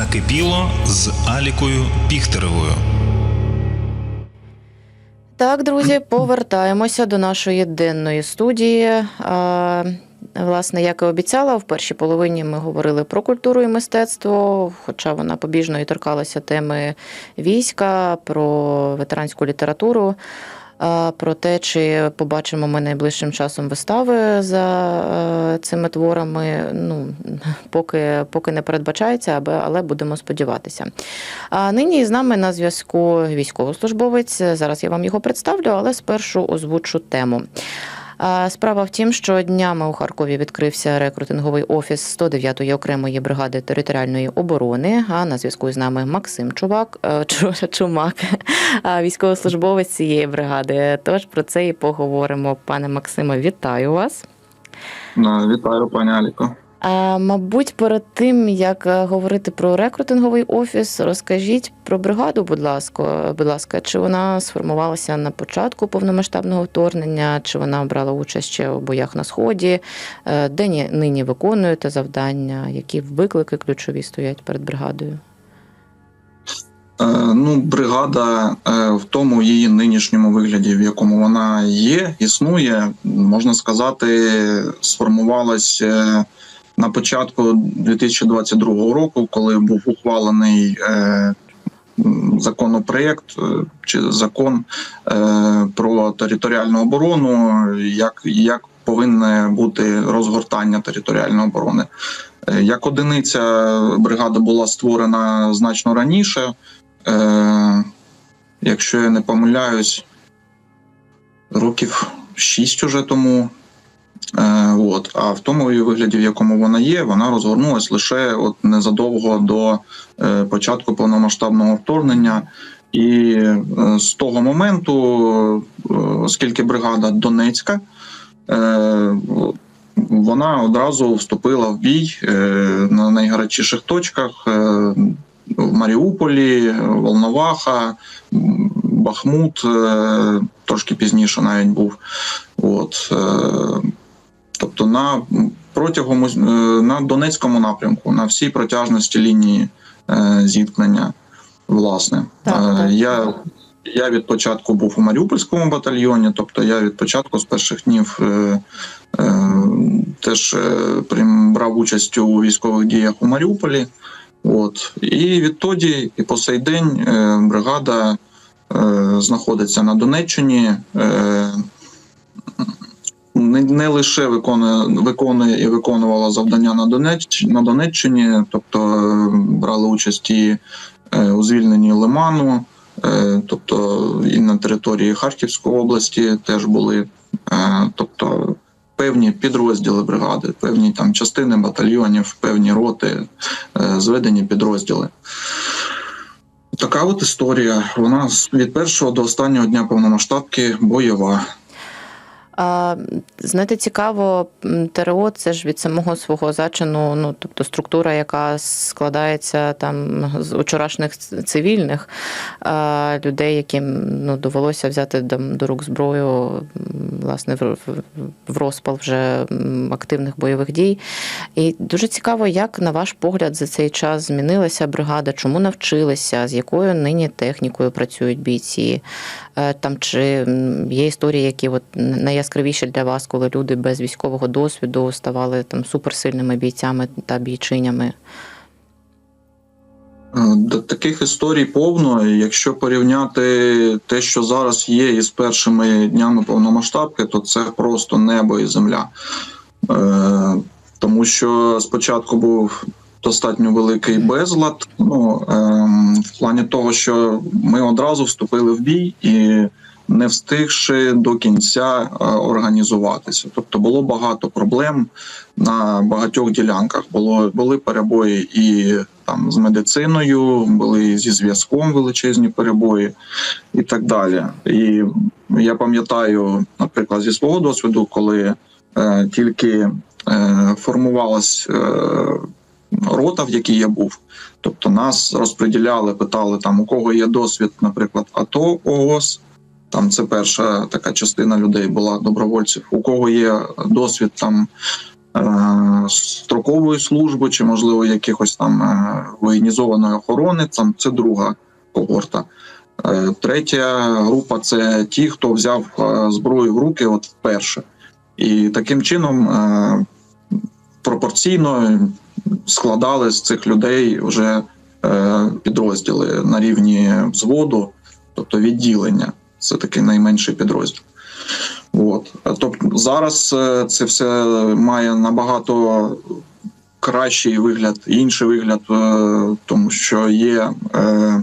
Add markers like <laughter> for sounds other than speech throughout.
Накипіло з Алікою Піхтеревою. Так, друзі, повертаємося до нашої денної студії. Власне, як і обіцяла, в першій половині ми говорили про культуру і мистецтво, хоча вона побіжно і торкалася теми війська, про ветеранську літературу, про те, чи побачимо ми найближчим часом вистави за е, цими творами. Ну, поки, поки не передбачається, але будемо сподіватися. А нині з нами на зв'язку військовослужбовець. Зараз я вам його представлю, але спершу озвучу тему. Справа в тім, що днями у Харкові відкрився рекрутинговий офіс 109-ї окремої бригади територіальної оборони. А на зв'язку з нами Максим Чувак, е, <laughs> Чумак, військовослужбовець цієї бригади. Тож про це і поговоримо. Пане Максиме, вітаю вас. Вітаю, пані Аліко. Мабуть, перед тим як е, говорити про рекрутинговий офіс, розкажіть про бригаду, будь ласка, будь ласка, чи вона сформувалася на початку повномасштабного вторгнення, чи вона брала участь ще у боях на сході, Е, де нині виконуєте завдання, які виклики ключові стоять перед бригадою? Е, ну, бригада в тому її нинішньому вигляді, в якому вона є, існує, можна сказати, сформувалась е, на початку 2022 року, коли був ухвалений е, законопроєкт е, чи закон е, про територіальну оборону, як, як повинне бути розгортання територіальної оборони. Як одиниця бригада була створена значно раніше. Якщо я не помиляюсь, років 6 уже тому. Е, от. А в тому вигляді, в якому вона є, вона розгорнулась лише от незадовго до е, початку повномасштабного вторгнення. І е, з того моменту, оскільки бригада Донецька, вона одразу вступила в бій на найгарячіших точках. в Маріуполі, Волноваха, Бахмут трошки пізніше навіть був. От, тобто на протягом е, на Донецькому напрямку, на всій протяжності лінії е, зіткнення, власне. Так, Е, так. Я, я від початку був у Маріупольському батальйоні, тобто я від початку з перших днів е, е, теж брав участь у військових діях у Маріуполі. От і відтоді, і по сей день е, бригада е, знаходиться на Донеччині. Е, не, не лише виконує, виконує і виконувала завдання на, Донеч, на Донеччині, тобто е, брали участь і е, у звільненні Лиману, е, тобто і на території Харківської області теж були. Тобто певні підрозділи бригади, певні там частини батальйонів, певні роти, зведені підрозділи. Така от історія. Вона від першого до останнього дня повномасштабки бойова. Знаєте, цікаво, ТРО це ж від самого свого зачину, ну тобто структура, яка складається там з вчорашніх цивільних людей, яким ну, довелося взяти до, рук зброю, власне, в, розпал вже активних бойових дій. І дуже цікаво, як на ваш погляд за цей час змінилася бригада, чому навчилися, з якою нині технікою працюють бійці. Е, Там чи є історії, які от найяскравіші для вас, коли люди без військового досвіду ставали там суперсильними бійцями та бійчинями? Е, таких історій повно. Якщо порівняти те, що зараз є із першими днями повномасштабки, то це просто небо і земля. Е, Тому що спочатку був достатньо великий безлад. Ну, ем, в плані того, що ми одразу вступили в бій і не встигши до кінця е, організуватися. Тобто було багато проблем на багатьох ділянках. Було були перебої і там з медициною, були зі зв'язком величезні перебої і так далі. І я пам'ятаю, наприклад, зі свого досвіду, коли е, тільки е, формувалась е, рота, в якій я був. Тобто нас розподіляли, питали там, у кого є досвід, наприклад, АТО ООС. Там це перша така частина людей була добровольців. У кого є досвід там е, строкової служби, чи можливо якихось там е, воєнізованої охорони. Там це друга когорта. Е, Третя група це ті, хто взяв зброю в руки от вперше. І таким чином пропорційно складали з цих людей вже підрозділи на рівні взводу, тобто відділення. Це такий найменший підрозділ. От. Тобто зараз е, це все має набагато кращий вигляд, інший вигляд, е, тому що є е,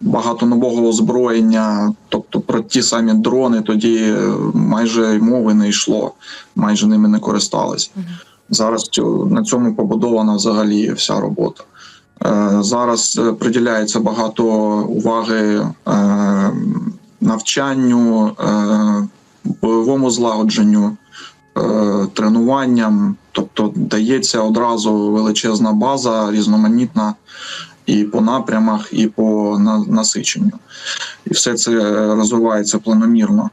багато нового озброєння, тобто про ті самі дрони тоді майже й мови не йшло, майже ними не користалися. Зараз на цьому побудована взагалі вся робота. Зараз приділяється багато уваги навчанню, е, бойовому злагодженню, е, тренуванням. Тобто дається одразу величезна база, різноманітна і по напрямах, і по насиченню. І все це розвивається планомірно.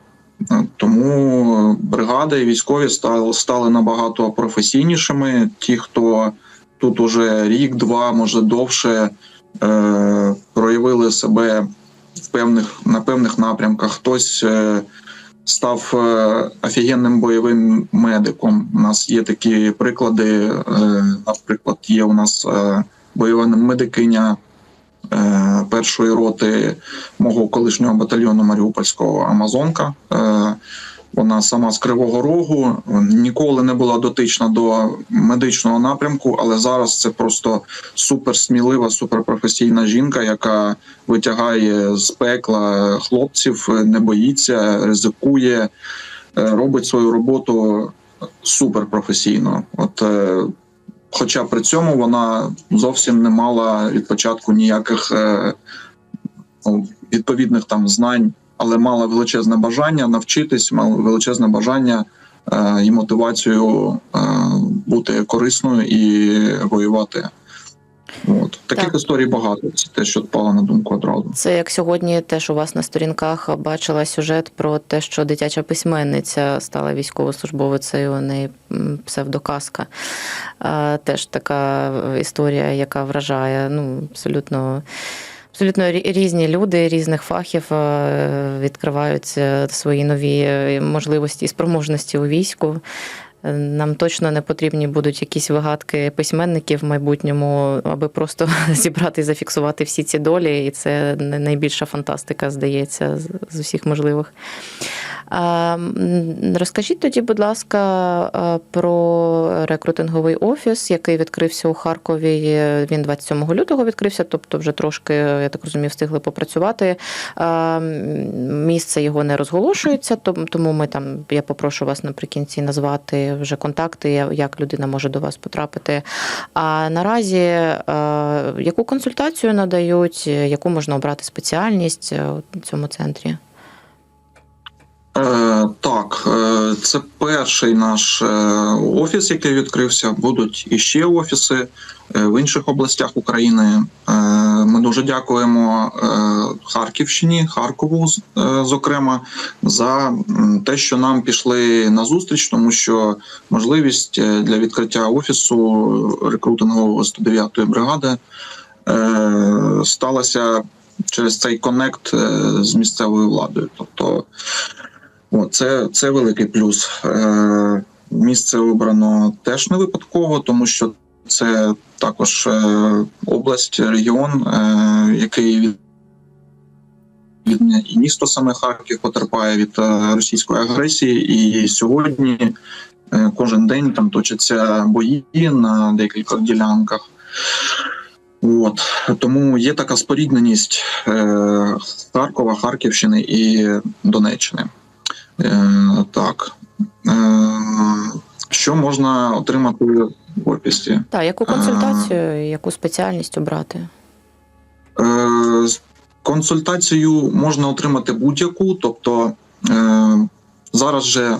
Е, Тому бригади і військові стали, набагато професійнішими. Ті, хто тут уже рік, два, може довше е, проявили себе в певних на певних напрямках. Хтось е, став е, офігенним бойовим медиком. У нас є такі приклади. Е, наприклад, є у нас бойова медикиня першої роти мого колишнього батальйону Маріупольського Амазонка. Вона сама з Кривого Рогу ніколи не була дотична до медичного напрямку, але зараз це просто суперсмілива, суперпрофесійна жінка, яка витягає з пекла хлопців, не боїться, ризикує, е, робить свою роботу суперпрофесійно. От е, Хоча при цьому вона зовсім не мала від початку ніяких е, ну, відповідних там знань, але мала величезне бажання навчитись, мала величезне бажання е, і мотивацію е, бути корисною і воювати. От таких Так. історій багато. Це те, що впало на думку одразу. Це як сьогодні теж у вас на сторінках бачила сюжет про те, що дитяча письменниця стала військовослужбовицею, у неї псевдоказка. Теж така історія, яка вражає. Ну, абсолютно. Абсолютно рі- різні люди різних фахів е, відкривають свої нові е, можливості і спроможності у війську. Нам точно не потрібні будуть якісь вигадки письменників в майбутньому, аби просто <laughs> зібрати і зафіксувати всі ці долі. І це найбільша фантастика, здається, з усіх можливих. Розкажіть тоді, будь ласка, про рекрутинговий офіс, який відкрився у Харкові. Він 27 лютого відкрився, тобто вже трошки, я так розумію, встигли попрацювати. Місце його не розголошується, тому ми там я попрошу вас наприкінці назвати вже контакти, як людина може до вас потрапити. А наразі е, яку консультацію надають, яку можна обрати спеціальність е, у цьому центрі? Е, так, е, це перший наш е, офіс, який відкрився. Будуть іще офіси е, в інших областях України. Ми дуже дякуємо Харківщині, Харкову, зокрема, за те, що нам пішли на зустріч, тому що можливість для відкриття офісу рекрутингового 109-ї бригади сталася через цей конект з місцевою владою. Тобто о, це, це великий плюс. Е, місце обрано теж не випадково, тому що це також е, область, регіон, е, який від, і місто саме Харків потерпає від е, російської агресії. І сьогодні кожен день там точаться бої на декількох ділянках. От тому є така спорідненість Харкова, Харківщини і Донеччини. Е, так. Е, що можна отримати в офісі? Так, яку консультацію, яку спеціальність обрати? Е, консультацію можна отримати будь-яку, тобто е, зараз же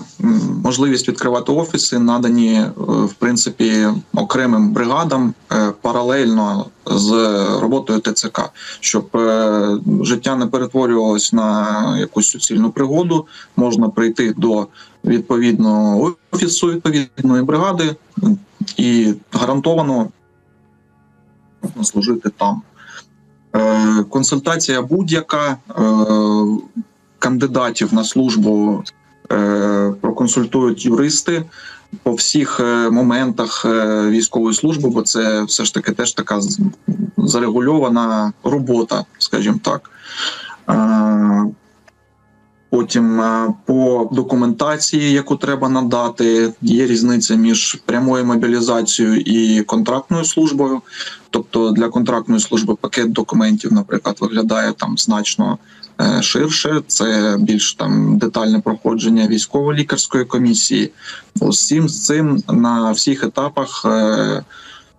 можливість відкривати офіси надані е, в принципі окремим бригадам е, паралельно з роботою ТЦК, щоб е, життя не перетворювалось на якусь суцільну пригоду. Можна прийти до відповідно офісу відповідної бригади і гарантовано служити там. Консультація будь-яка кандидатів на службу проконсультують юристи по всіх е, моментах е, військової служби, бо це все ж таки теж така зарегульована робота, скажімо так. Е, Потім е, по документації, яку треба надати, є різниця між прямою мобілізацією і контрактною службою. Тобто для контрактної служби пакет документів, наприклад, виглядає там значно е, ширше. Це більш там детальне проходження військово-лікарської комісії. Усім з цим на всіх етапах е,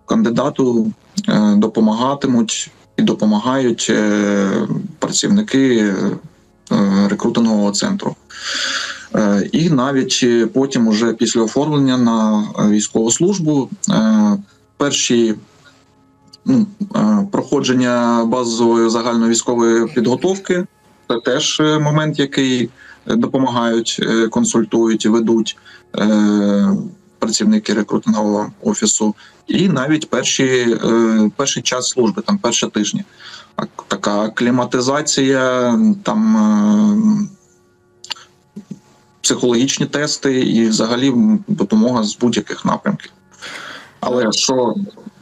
кандидату е, допомагатимуть і допомагають е, працівники е, рекрутингового центру. Е, І навіть е, потім, уже після оформлення на е, військову службу, е, перші ну, е, проходження базової загальновійськової підготовки це теж е, момент, який допомагають, е, консультують ведуть е, працівники рекрутингового офісу, і навіть перші, е, перший час служби, там перші тижні. Така акліматизація, там е, психологічні тести і взагалі допомога з будь-яких напрямків. Але що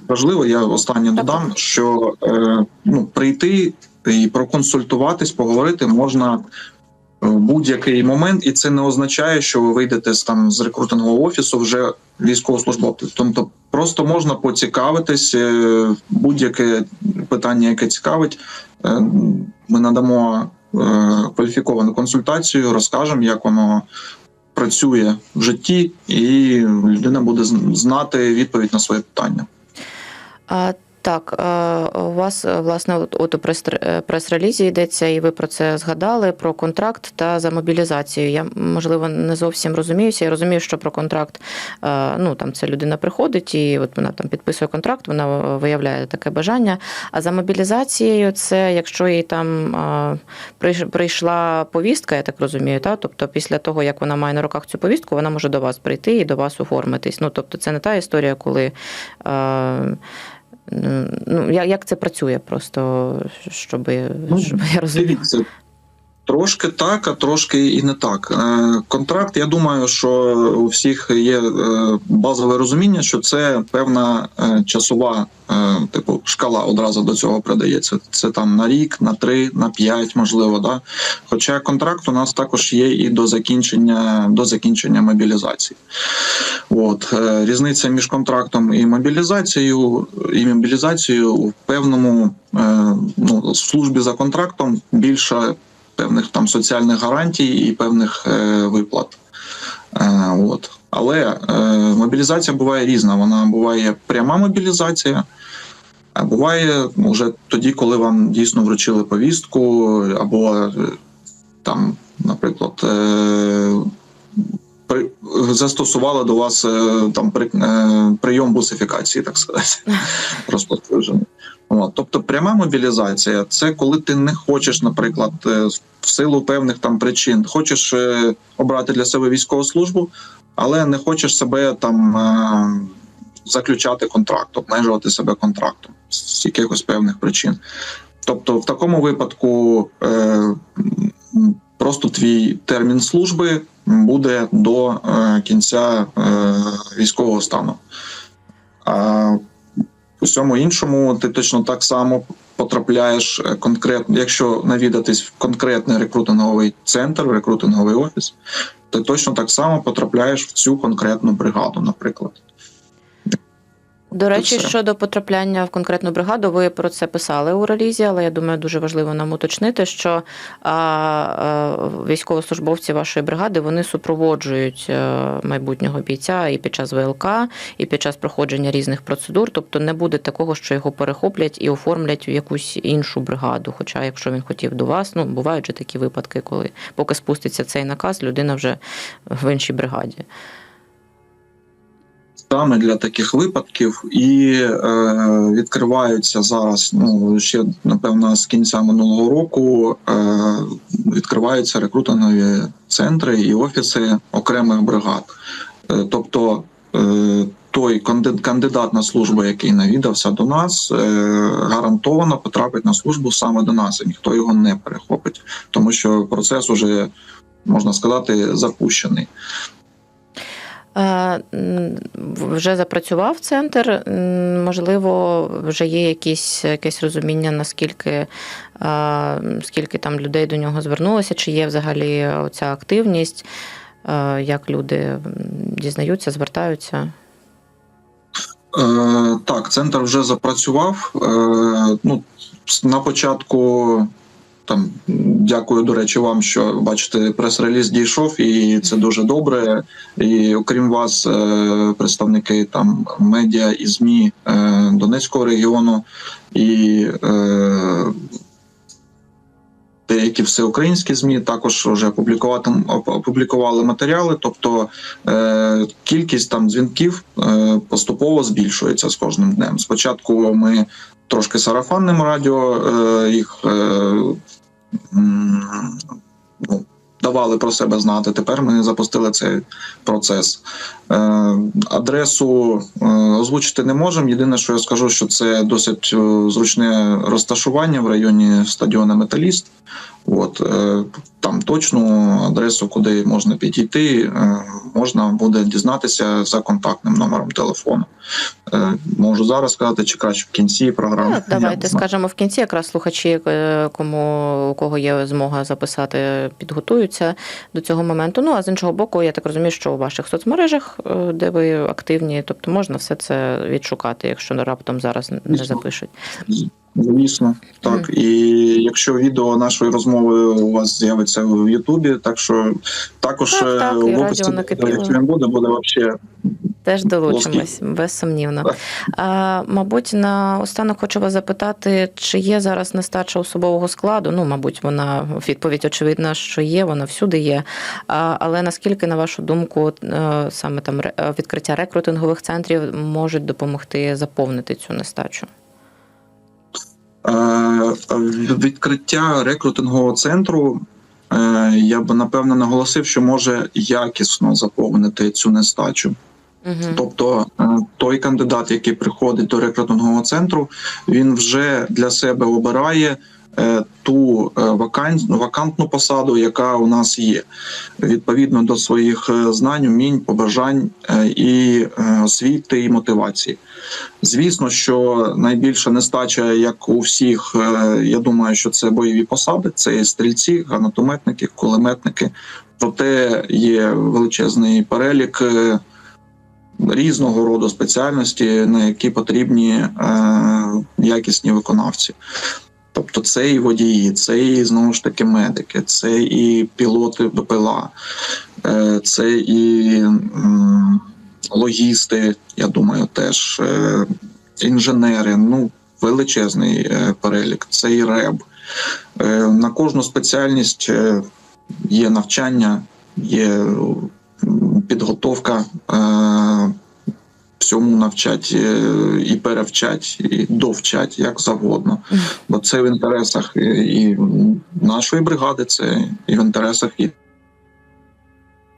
важливо, я останнє додам, що е, ну, прийти і проконсультуватись, поговорити можна в будь-який момент, і це не означає, що ви вийдете з там з рекрутингового офісу вже військовослужбовцем. Тобто просто можна поцікавитись е, будь-яке питання, яке цікавить. е, Ми надамо е, кваліфіковану консультацію, розкажемо, як воно працює в житті, і людина буде знати відповідь на своє питання. Так, е, у вас е, власне от, у е, прес-релізі йдеться, і ви про це згадали: про контракт та за мобілізацію. Я можливо не зовсім розуміюся. Я розумію, що про контракт ну там це людина приходить, і от вона там підписує контракт, вона виявляє таке бажання. А за мобілізацією, це якщо їй там прийшла повістка, я так розумію, та тобто після того як вона має на руках цю повістку, вона може до вас прийти і до вас оформитись. Ну тобто, це не та історія, коли. Ну, як, як це працює, просто щоб, Ну, щоб я розуміла. Трошки так, а трошки і не так. Е, Контракт, я думаю, що у всіх є е, базове розуміння, що це певна е, часова типу шкала одразу до цього придається. Це там на рік, на три, на п'ять, можливо, да. Хоча контракт у нас також є і до закінчення до закінчення мобілізації. От різниця між контрактом і мобілізацією і мобілізацією в певному ну, службі за контрактом більше певних там соціальних гарантій і певних е, виплат. Е, от. Але е, мобілізація буває різна. Вона буває пряма мобілізація, а буває вже тоді, коли вам дійсно вручили повістку, або там, наприклад, е, при, застосували до вас там при, е, прийом бусифікації, так сказати, <laughs> розповсюджений. От, тобто пряма мобілізація це коли ти не хочеш, наприклад, е, в силу певних там причин, хочеш е, обрати для себе військову службу, але не хочеш себе там е, заключати контракт, обмежувати себе контрактом з якихось певних причин. Тобто, в такому випадку просто твій термін служби буде до кінця військового стану. А у всьому іншому ти точно так само потрапляєш е, конкретно, якщо навідатись в конкретний рекрутинговий центр, рекрутинговий офіс, ти точно так само потрапляєш в цю конкретну бригаду, наприклад. До речі, все. щодо потрапляння в конкретну бригаду, ви про це писали у релізі, але я думаю, дуже важливо нам уточнити, що а, а, військовослужбовці вашої бригади вони супроводжують е, майбутнього бійця і під час ВЛК, і під час проходження різних процедур. Тобто не буде такого, що його перехоплять і оформлять в якусь іншу бригаду. Хоча, якщо він хотів до вас, ну бувають же такі випадки, коли поки спуститься цей наказ, людина вже в іншій бригаді. Саме для таких випадків і е, відкриваються зараз. Ну ще напевно з кінця минулого року е, відкриваються рекрутингові центри і офіси окремих бригад. Е, тобто е, той кандидат на службу, який навідався до нас, е, гарантовано потрапить на службу саме до нас, і ніхто його не перехопить, тому що процес уже можна сказати запущений. Е, Вже запрацював центр. Можливо, вже є якісь, якесь розуміння, наскільки е, скільки там людей до нього звернулося, чи є взагалі оця активність, е, як люди дізнаються, звертаються. Так, центр вже запрацював. Ну, на початку. Там дякую, до речі, вам, що бачите, прес-реліз дійшов, і це дуже добре. І окрім вас, е, представники там медіа і ЗМІ е, Донецького регіону і е, деякі всеукраїнські ЗМІ також вже опублікувати опублікували матеріали. Тобто кількість там дзвінків поступово збільшується з кожним днем. Спочатку ми трошки сарафанним радіо е, їх е, ну, давали про себе знати. Тепер ми запустили цей процес. Е, адресу озвучити не можемо. Єдине, що я скажу, що це досить зручне розташування в районі стадіона Металіст. От е, там точну адресу, куди можна підійти, е, можна буде дізнатися за контактним номером телефону. Е, Можу зараз сказати, чи краще в кінці програми. Ну, давайте скажемо в кінці, якраз слухачі, кому у кого є змога записати, підготуються до цього моменту. Ну а з іншого боку, я так розумію, що у ваших соцмережах, де ви активні, тобто можна все це відшукати, якщо раптом зараз не запишуть. Звісно, так. І якщо відео нашої розмови у вас з'явиться в Ютубі, так що також Так, е, так, в описі, якщо він буде, буде взагалі Теж долучимось, безсумнівно. Так. А, мабуть, на останок хочу вас запитати, чи є зараз нестача особового складу? Ну, мабуть, вона відповідь очевидна, що є, вона всюди є. А, але наскільки, на вашу думку, е, саме там відкриття рекрутингових центрів можуть допомогти заповнити цю нестачу? Е, Відкриття рекрутингового центру. е, Я б напевно наголосив, що може якісно заповнити цю нестачу. Угу. Тобто е, той кандидат, який приходить до рекрутингового центру, він вже для себе обирає е, ту е, вакантну посаду, яка у нас є, відповідно до своїх е, знань, умінь, побажань е, і е, освіти і мотивації. Звісно, що найбільша нестача, як у всіх, е, я думаю, що це бойові посади, це і стрільці, гранатометники, кулеметники. Проте є величезний перелік. е, різного роду спеціальності, на які потрібні е, якісні виконавці. Тобто це і водії, це і знову ж таки медики, це і пілоти БПЛА, е, це і логісти, я думаю, теж е, інженери. Ну, величезний е, перелік, це і РЕБ. На кожну спеціальність є навчання, є підготовка. Е, всьому навчать е, і перевчать, і довчать, як завгодно. Бо це в інтересах і, і нашої бригади, це і в інтересах і,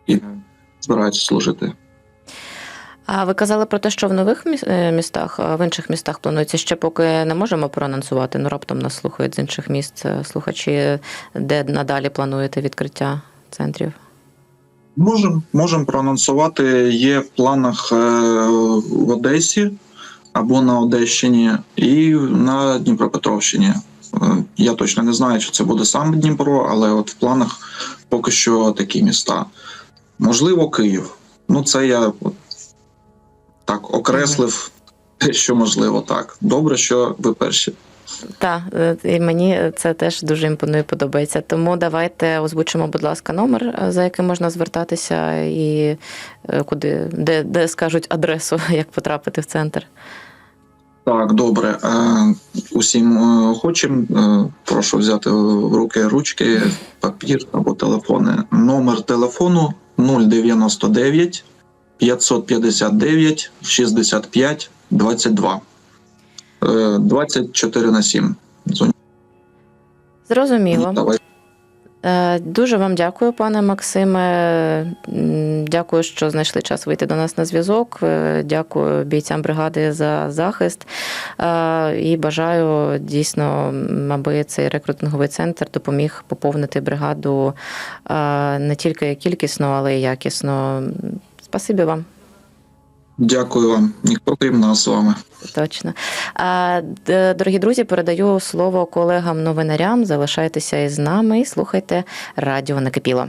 і збираються служити. А ви казали про те, що в нових е, містах, в інших містах планується ще поки не можемо проанонсувати. Ну раптом нас слухають з інших міст е, слухачі, де надалі плануєте відкриття центрів. Можемо можем проанонсувати. Є в планах е, в Одесі або на Одещині, і на Дніпропетровщині. Е, Я точно не знаю, чи це буде саме Дніпро, але от в планах поки що такі міста. Можливо, Київ. Ну, це я от так окреслив що можливо так. Добре, що ви перші. Так, е, і мені це теж дуже імпонує, подобається. Тому давайте озвучимо, будь ласка, номер, е, за яким можна звертатися, і е, куди, де, де скажуть адресу, <laughs> як потрапити в центр. Так, добре. Усім охочим прошу взяти в руки ручки, папір або телефони. Номер телефону 099 559 65 22. Е, 24 на 7. Зрозуміло. Давай. Е, Дуже вам дякую, пане Максиме. Дякую, що знайшли час вийти до нас на зв'язок. Е, Дякую бійцям бригади за захист. Е, І бажаю дійсно, аби цей рекрутинговий центр допоміг поповнити бригаду е, не тільки кількісно, але й якісно. Спасибі вам. Дякую вам. Ніхто крім нас з вами. Точно. А, дорогі друзі, передаю слово колегам новинарям. Залишайтеся із нами і слухайте радіо накипіло.